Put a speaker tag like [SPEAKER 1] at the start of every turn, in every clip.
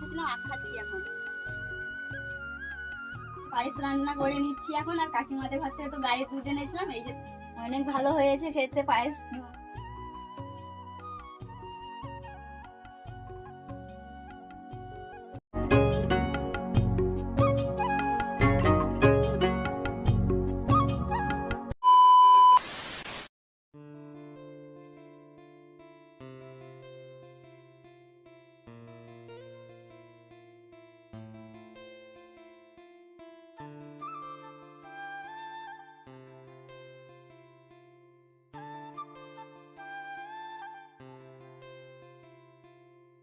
[SPEAKER 1] এসেছিলাম আখ খাচ্ছি এখন। পায়েস রান্না করে নিচ্ছি এখন, আর কাকিমাদের ঘর থেকে তো গায়ে দুধ এনেছিলাম, এই যে অনেক ভালো হয়েছে খেতে পায়েস।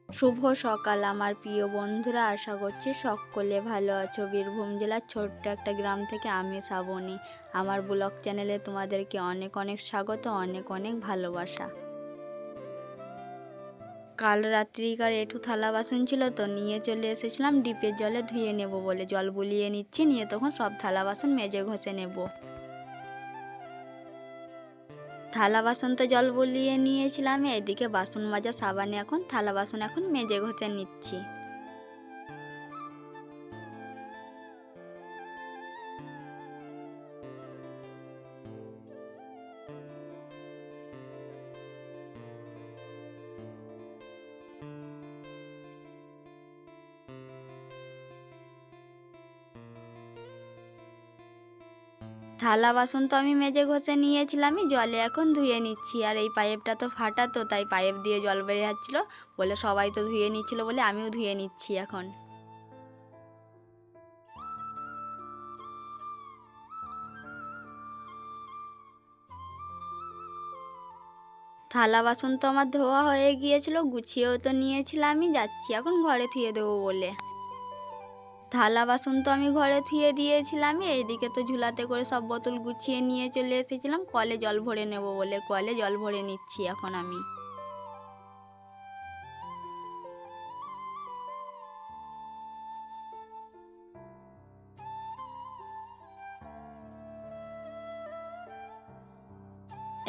[SPEAKER 2] শুভ সকাল আমার প্রিয় বন্ধুরা, আশা করছি সকলে ভালো আছো। বীরভূম জেলার ছোট্ট একটা গ্রাম থেকে আমি শ্রাবণী। আমার ব্লগ চ্যানেলে তোমাদেরকে অনেক অনেক স্বাগত, অনেক অনেক ভালোবাসা। কাল রাত্রিকার একটু থালা বাসন ছিল তো, নিয়ে চলে এসেছিলাম, ডিপের জলে ধুয়ে নেব বলে জল বুলিয়ে নিচ্ছি, নিয়ে তখন সব থালা বাসন মেজে ঘষে নেব। থালা বাসন তো জল বলিয়ে নিয়েছিলাম, এদিকে বাসন মাজা সাবানে এখন, থালা বাসন এখন মেজে ঘষে নিচ্ছি। থালা বাসন তো আমি মেজে ঘষে নিয়েছিলামই, জলে এখন ধুয়ে নিচ্ছি। আর এই পাইপটা তো ফাটা তো, তাই পাইপ দিয়ে জল বেরিয়ে যাচ্ছিল বলে সবাই তো ধুয়ে নিচ্ছিল বলে আমিও ধুয়ে নিচ্ছি এখন। থালা বাসন তো আমার ধোয়া হয়ে গিয়েছিল, গুছিয়েও তো নিয়েছিলামই, যাচ্ছি এখন ঘরে ধুয়ে দেবো বলে। থালা বাসন তো আমি ঘরে থুয়ে দিয়েছিলাম এইদিকে তো ঝুলাতে করে সব বোতল গুছিয়ে নিয়ে চলে এসেছিলাম। কলে জল ভরে নেব বলে কলে জল ভরে নিচ্ছি এখন আমি।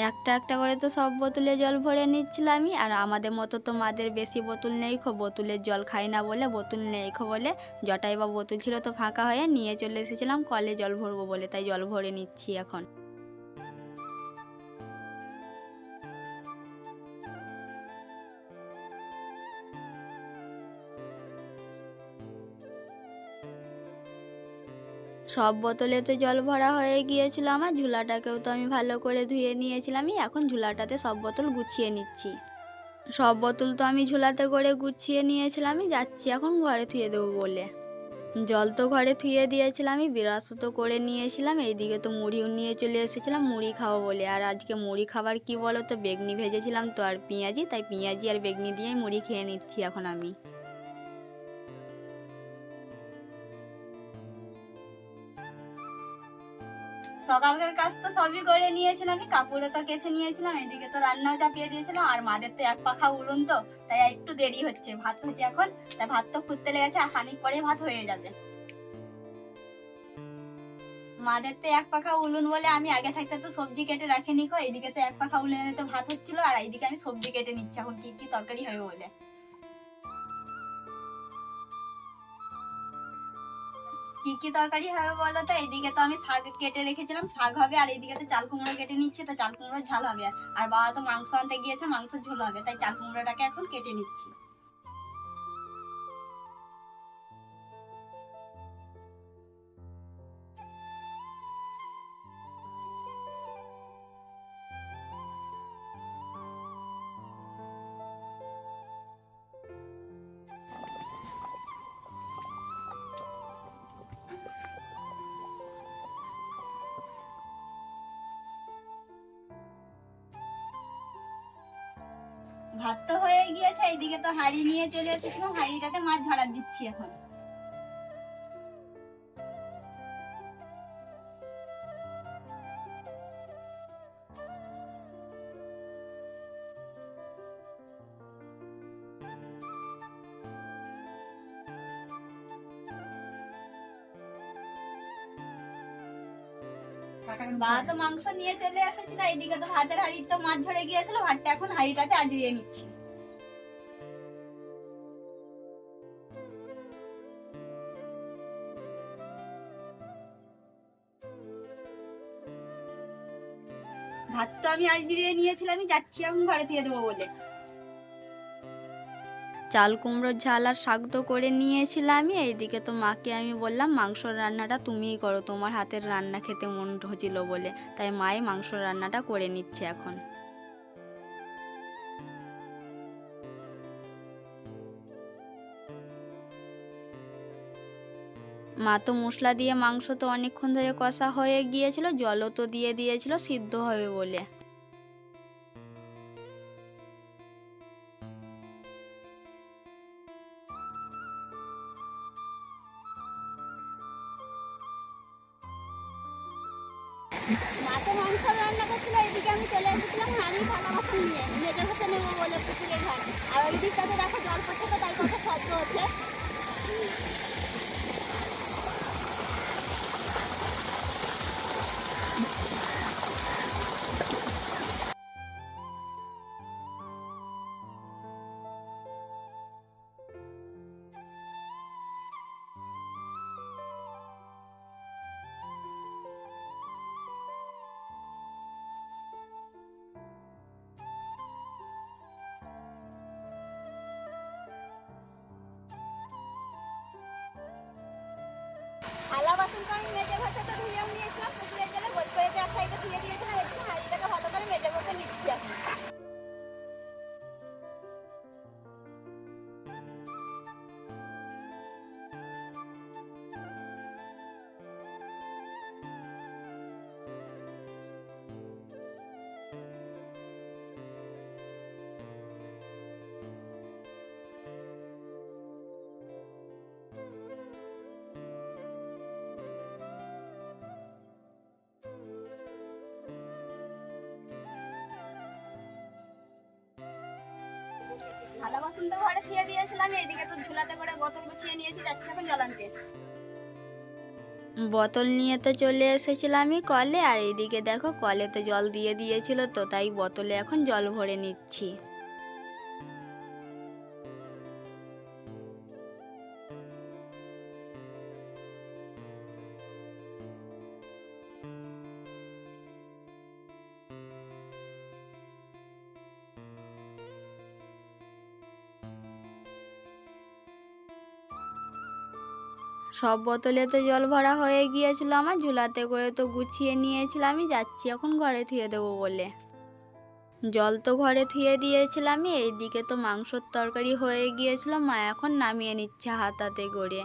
[SPEAKER 2] একটা একটা করে তো সব বোতলে জল ভরে নিচ্ছিলামই আর আমাদের মতো তো মাদের বেশি বোতল নেই খো, বোতলের জল খাই না বলে বোতল নেই খো বলে জটাই বা বোতল ছিল তো ফাঁকা হয়ে নিয়ে চলে এসেছিলাম, কলে জল ভরবো বলে, তাই জল ভরে নিচ্ছি এখন। সব বোতলে তো জল ভরা হয়ে গিয়েছিল আমার। ঝুলাটাকেও তো আমি ভালো করে ধুয়ে নিয়েছিলামই। এখন ঝুলাটাতে সব বোতল গুছিয়ে নিচ্ছি। সব বোতল তো আমি ঝুলাতে করে গুছিয়ে নিয়েছিলামই, যাচ্ছি এখন ঘরে থুয়ে দেবো বলে। জল তো ঘরে থুয়ে দিয়েছিলামই, বিরাসও তো করে নিয়েছিলাম, এইদিকে তো মুড়িও নিয়ে চলে এসেছিলাম, মুড়ি খাব বলে। আর আজকে মুড়ি খাবার কি বলো তো, বেগনি ভেজেছিলাম তো আর পেঁয়াজি, তাই পেঁয়াজি আর বেগনি দিয়েই মুড়ি খেয়ে নিচ্ছি এখন আমি।
[SPEAKER 1] সকালকার কাজ তো সবই করে নিয়েছিলাম, আমি কাপড়ও তো কেচে নিয়েছিলাম, এদিকে তো রান্নাও চাপিয়ে দিয়েছিলাম, আর মাদের তো এক পাখা উলুন তো, তাই একটু দেরি হচ্ছে। ভাত হচ্ছে এখন তাই ভাত তো ফুটতে লেগেছে, আর খানিক পরে ভাত হয়ে যাবে। মাদের তো এক পাখা উলুন বলে আমি আগে থাকতে তো সবজি কেটে রাখিনি কো, এদিকে তো এক পাখা উলুনে তো ভাত হচ্ছিল, আর এইদিকে আমি সবজি কেটে নিচ্ছি, এখন কি কি তরকারি হবে বলে। কি কি তরকারি হবে বলো তো? এইদিকে তো আমি শাক কেটে রেখেছিলাম, শাক হবে আর এইদিকে তো চাল কুমড়ো কেটে নিচ্ছি, তো চাল কুমড়োর ঝাল হবে। আর বাবা তো মাংস আনতে গিয়েছে মাংস ঝোল হবে, তাই চাল কুমড়োটাকে এখন কেটে নিচ্ছি। ভাত তো হয়ে গিয়েছে, এইদিকে তো হাড়ি নিয়ে চলে এসেছিলাম, হাড়িটাতে মাছ ঝরা দিচ্ছি এখন। বা তো মাংস নিয়ে চলে এসেছিল, এইদিকে তো ভাতের হাড়ি তো মাছ ঝরে গিয়েছিল, ভাতটা এখন হাড়িটাতে আজিয়ে নিচ্ছি। ভাত তো আমি আজ দিয়ে নিয়েছিলাম, আমি যাচ্ছি, এখন ঘরে দিয়ে দেবো বলে।
[SPEAKER 2] চাল, কুমড়োর ঝাল আর শাক তো করে নিয়েছিলাম আমি। এইদিকে তো মাকে আমি বললাম, মাংসর রান্নাটা তুমিই করো, তোমার হাতের রান্না খেতে মন হচ্ছিল বলে। তাই মাই মাংসর রান্নাটা করে নিচ্ছে এখন। মা তো মশলা দিয়ে মাংস তো অনেকক্ষণ ধরে কষা হয়ে গিয়েছিল, জলও তো দিয়ে দিয়েছিল, সিদ্ধ হবে বলে।
[SPEAKER 1] মাকে মাংস রান্না করছিল, এদিকে আমি চলে এসেছিলাম হাঁড়ি থালা নিয়ে, মেজে ঘষে নেব বলে পুকুরের ঘাট আর ওই দিকটাতে দেখো জল পড়ছে তো তাই কত শব্দ হচ্ছে। থালা বাসন তো আমি মেজে ঘষে তো ধুয়েও নিয়েছিলাম পুকুরের জলে বই করে এক সাইডে ধুয়ে দিয়েছিলাম ঘরে এইদিকে তো ঝুলাতে করে বোতল গুছিয়ে নিয়েছি, যাচ্ছি এখন জল আনতে
[SPEAKER 2] বোতল নিয়ে তো চলে এসেছিলাম আমি কলে, আর এইদিকে দেখো কলে তো জল দিয়ে দিয়েছিল তো, তাই বোতলে এখন জল ভরে নিচ্ছি। সব বোতলে তো জল ভরা হয়ে গিয়েছিল আমার, ঝুলাতে করে তো গুছিয়ে নিয়েছিলাম, আমি যাচ্ছি এখন ঘরে থুয়ে দেবো বলে। জল তো ঘরে থুয়ে দিয়েছিলাম, এইদিকে তো মাংসর তরকারি হয়ে গিয়েছিল, মা এখন নামিয়ে নিচ্ছে হাতাতে করে।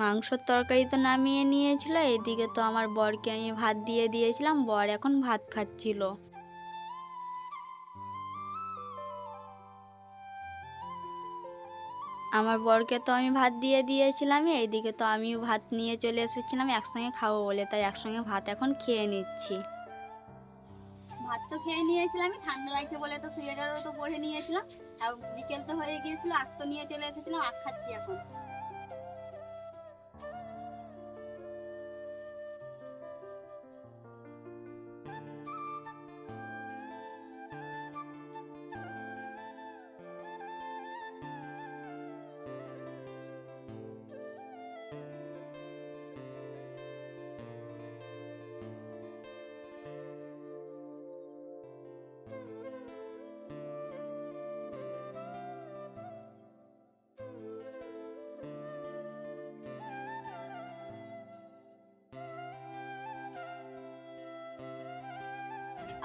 [SPEAKER 2] মাংসর তরকারি তো নামিয়ে নিয়েছিল এদিকে তো আমার বরকে আমি ভাত দিয়ে দিয়েছিলাম, বর এখন ভাত খাচ্ছিল। আমার বরকে তো আমি ভাত দিয়ে দিয়েছিলাম, এইদিকে তো আমিও ভাত নিয়ে চলে এসেছিলাম, একসঙ্গে খাব বলে, তাই একসঙ্গে ভাত এখন খেয়ে নিচ্ছি।
[SPEAKER 1] ভাত তো খেয়ে নিয়েছিলাম, ঠান্ডা লাগছে বলে তো সুয়েটারও তো পরে নিয়েছিলাম, আর বিকেল তো হয়ে গিয়েছিল, আখ তো নিয়ে চলে এসেছিলাম, আখ খাচ্ছি এখন।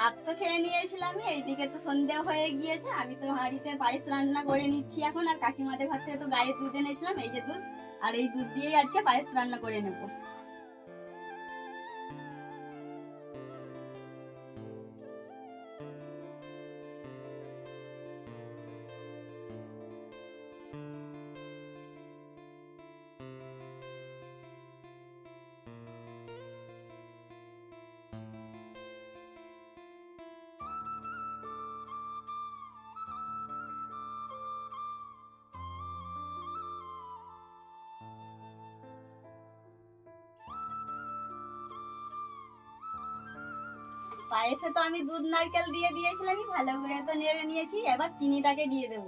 [SPEAKER 1] আখ তো খেয়ে নিয়েছিলাম এইদিকে তো সন্ধে হয়ে গিয়েছে, আমি তো হাঁড়িতে পায়েস রান্না করে নিচ্ছি এখন, আর কাকিমাদের ঘর থেকে তো গায়ে দুধ এনেছিলাম, এই যে দুধ, আর এই দুধ দিয়েই আজকে পায়েস রান্না করে নেব। পায়েসে তো আমি দুধ, নারকেল দিয়ে দিয়েছিলাম ভালো করে তো নেড়ে নিয়েছি, এবার চিনিটাকে দিয়ে দেব।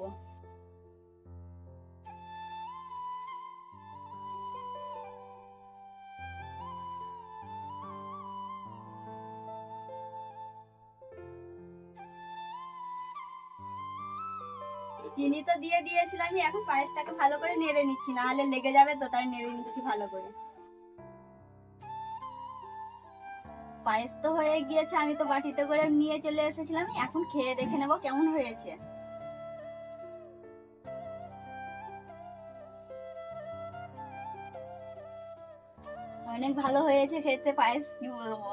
[SPEAKER 1] চিনি তো দিয়ে দিয়েছিলাম এখন পায়েসটাকে ভালো করে নেড়ে নিচ্ছি, না হলে লেগে যাবে তো, তাই নেড়ে নিচ্ছি ভালো করে। পায়েস তো হয়ে গিয়েছে, আমি তো বাটিতে করে নিয়ে চলে এসেছিলাম। এখন খেয়ে দেখে নেব কেমন হয়েছে। অনেক ভালো হয়েছে খেতে, পায়েস কি বলব?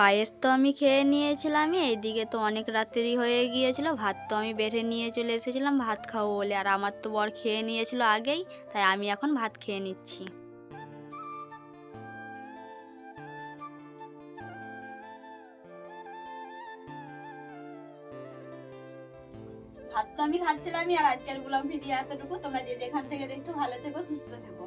[SPEAKER 2] পায়েস তো আমি খেয়ে নিয়েছিলামই, এইদিকে তো অনেক রাত্রি হয়ে গিয়েছিল, ভাত তো আমি বেড়ে নিয়ে চলে এসেছিলাম, ভাত খাব বলে। আর আমার তো বর খেয়ে নিয়েছিল আগেই, তাই আমি এখন ভাত খেয়ে নিচ্ছি।
[SPEAKER 1] ভাত তো আমি খাচ্ছিলামই, আর আজকের ব্লগ ভিডিও এতটুকু। তোমরা যে যেখান থেকে দেখছ, ভালো থেকো, সুস্থ থেকো।